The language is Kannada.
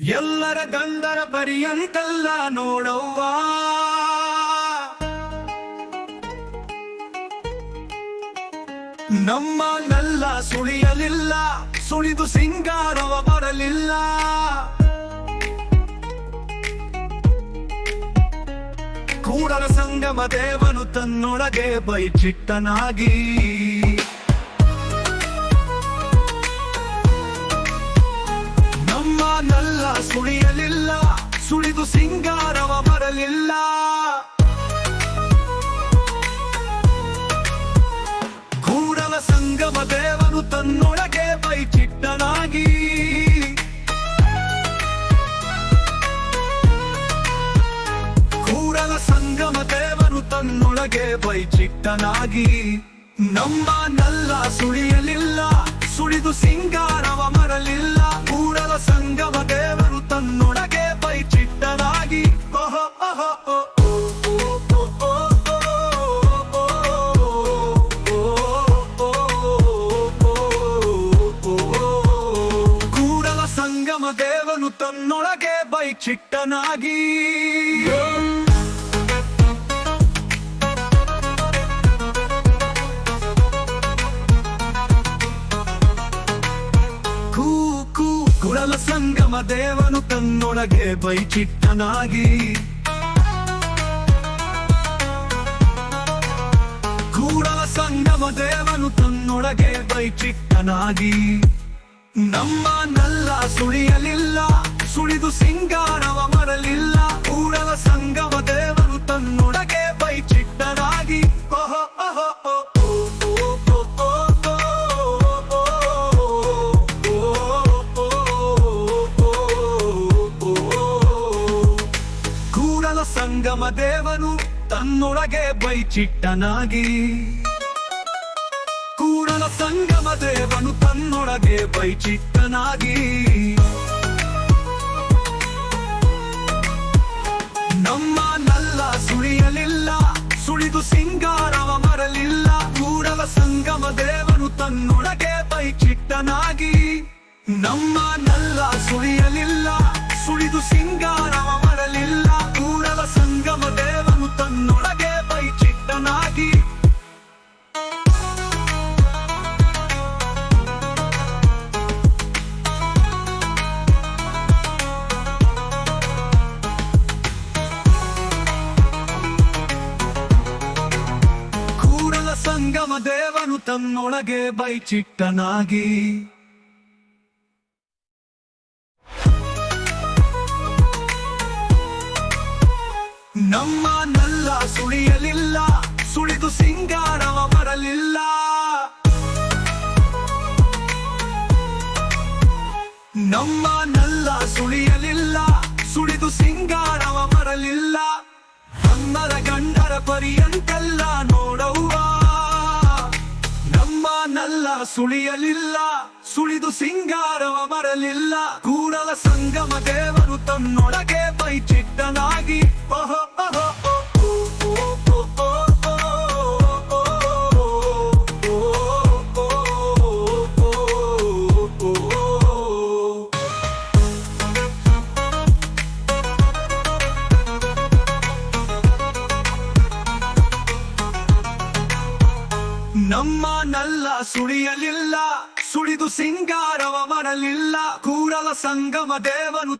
ಎಲ್ಲರ ಗಂಧರ ಬರಿಯಂತಲ್ಲ ನೋಡವ್ವ. ನಮ್ಮ ನಲ್ಲ ಸುಳಿಯಲಿಲ್ಲ, ಸುಳಿದು ಸಿಂಗಾರವ ಬರಲಿಲ್ಲ. ಕೂಡಲ ಸಂಗಮ ದೇವನು ತನ್ನೊಳಗೆ ಬೈಚಿಟ್ಟನಾಗಿ. ಸುಳಿಯಲಿಲ್ಲ, ಸುಳಿದು ಸಿಂಗಾರವ ಬರಲಿಲ್ಲ. ಕೂಡಲ ಸಂಗಮ ದೇವನು ತನ್ನೊಳಗೆ ಬೈಚಿಟ್ಟನಾಗಿ ಕೂಡಲ ಸಂಗಮ ದೇವನು ತನ್ನೊಳಗೆ ಬೈಚಿಟ್ಟನಾಗಿ ನಮ್ಮ ನಲ್ಲ ಸುಳಿಯಲಿಲ್ಲ ಸುಳಿದು ಸಿಂಗಾರವ ಮರಲಿಲ್ಲ ಕೂಡಲ ಸಂಗಮ ದೇವರು ತನ್ನೊಳಗೆ ಬೈ ಚಿಟ್ಟನಾಗಿ ಕೂಡಲ ಸಂಗಮ ದೇವನು ತನ್ನೊಳಗೆ ಬೈ ಚಿಟ್ಟನಾಗಿ ಕುಡಲ ಸಂಗಮ ದೇವನು ತನ್ನೊಳಗೆ ಬೈಚಿಟ್ಟನಾಗಿ ಕೂಡಲ ಸಂಗಮ ದೇವನು ತನ್ನೊಳಗೆ ಬೈಚಿಟ್ಟನಾಗಿ ನಮ್ಮ ನಲ್ಲ ಸುಳಿಯಲಿಲ್ಲ, ಸುಳಿದು ಸಿಂಗಾರವ ಸಂಗಮ ದೇವನು ತನ್ನೊಳಗೆ ಬೈಚಿಟ್ಟನಾಗಿ ಕೂಡಲ ಸಂಗಮ ದೇವನು ತನ್ನೊಳಗೆ ಬೈಚಿಟ್ಟನಾಗಿ ನಮ್ಮ ನಲ್ಲ ಸುಳಿಯಲಿಲ್ಲ, ಸುಳಿದು ಸಿಂಗಾರವ ಮರಲಿಲ್ಲ, ಕೂಡಲ ಸಂಗಮ ದೇವನು ತನ್ನೊಳಗೆ ಬೈಚಿಟ್ಟನಾಗಿ ನಮ್ಮ ನಲ್ಲ ಸುಳಿಯಲಿಲ್ಲ, ಸುಳಿದು ಸಿಂಗಾರವ ದೇವನು ತನ್ನೊಳಗೆ ಬೈಚಿಟ್ಟನಾಗಿ ನಮ್ಮ ನಲ್ಲ ಸುಳಿಯಲಿಲ್ಲ, ಸುಳಿದು ಸಿಂಗಾರವ ಬರಲಿಲ್ಲ. ನಮ್ಮ ನಲ್ಲ ಸುಳಿಯಲಿಲ್ಲ, ಸುಳಿದು ಸಿಂಗಾರವ ಬರಲಿಲ್ಲ. ನಮ್ಮರ ಗಂಡರ ಪರಿಯಂತೆಲ್ಲ ನೋಡವ್ವ. ನಮ್ಮ ನಲ್ಲ ಸುಳಿಯಲಿಲ್ಲ ಸುಳಿದು ಸಿಂಗಾರವ ಬರಲಿಲ್ಲ. ಕೂಡಲ ಸಂಗಮ ದೇವರು ತನ್ನೊಳಗೆ ಬೈಚಿಟ್ಟನಾಗಿ ನಮ್ಮ ನಲ್ಲ ಸುಳಿಯಲಿಲ್ಲ ಸುಳಿದು ಸಿಂಗಾರವ ಮರಲಿಲ್ಲ ಕೂರಲ ಸಂಗಮ ದೇವನು